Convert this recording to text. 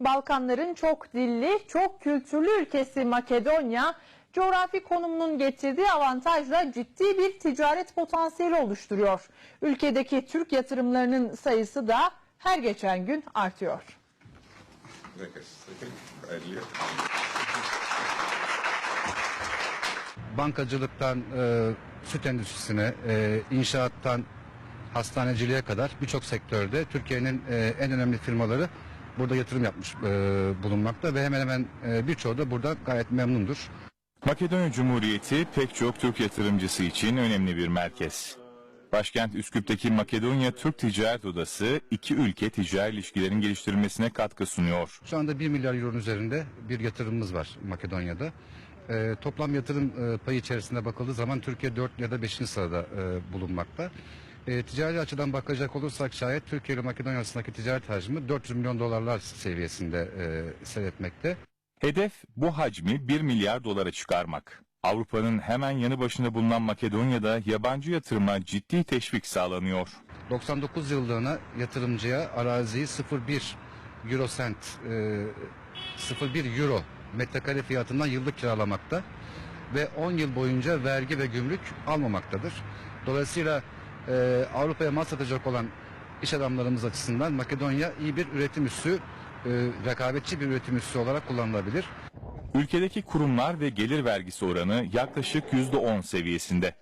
Balkanların çok dilli, çok kültürlü ülkesi Makedonya, coğrafi konumunun getirdiği avantajla ciddi bir ticaret potansiyeli oluşturuyor. Ülkedeki Türk yatırımlarının sayısı da her geçen gün artıyor. bankacılıktan e, süt endüstrisine, e, inşaattan hastaneciliğe kadar birçok sektörde Türkiye'nin e, en önemli firmaları burada yatırım yapmış e, bulunmakta ve hemen hemen e, birçoğu da burada gayet memnundur. Makedonya Cumhuriyeti pek çok Türk yatırımcısı için önemli bir merkez. Başkent Üsküp'teki Makedonya Türk Ticaret Odası iki ülke ticari ilişkilerin geliştirilmesine katkı sunuyor. Şu anda 1 milyar euronun üzerinde bir yatırımımız var Makedonya'da. E, toplam yatırım e, payı içerisinde bakıldığı zaman Türkiye 4 ya da 5. sırada e, bulunmakta. E, ticari açıdan bakacak olursak şayet Türkiye ile Makedonya arasındaki ticaret hacmi 400 milyon dolarlar seviyesinde e, seyretmekte. Hedef bu hacmi 1 milyar dolara çıkarmak. Avrupa'nın hemen yanı başında bulunan Makedonya'da yabancı yatırıma ciddi teşvik sağlanıyor. 99 yıllığına yatırımcıya araziyi 0.1 euro sent, e, 0.1 euro metrekare fiyatından yıllık kiralamakta ve 10 yıl boyunca vergi ve gümrük almamaktadır. Dolayısıyla e, Avrupa'ya mal satacak olan iş adamlarımız açısından Makedonya iyi bir üretim üssü, e, rekabetçi bir üretim üssü olarak kullanılabilir. Ülkedeki kurumlar ve gelir vergisi oranı yaklaşık %10 seviyesinde.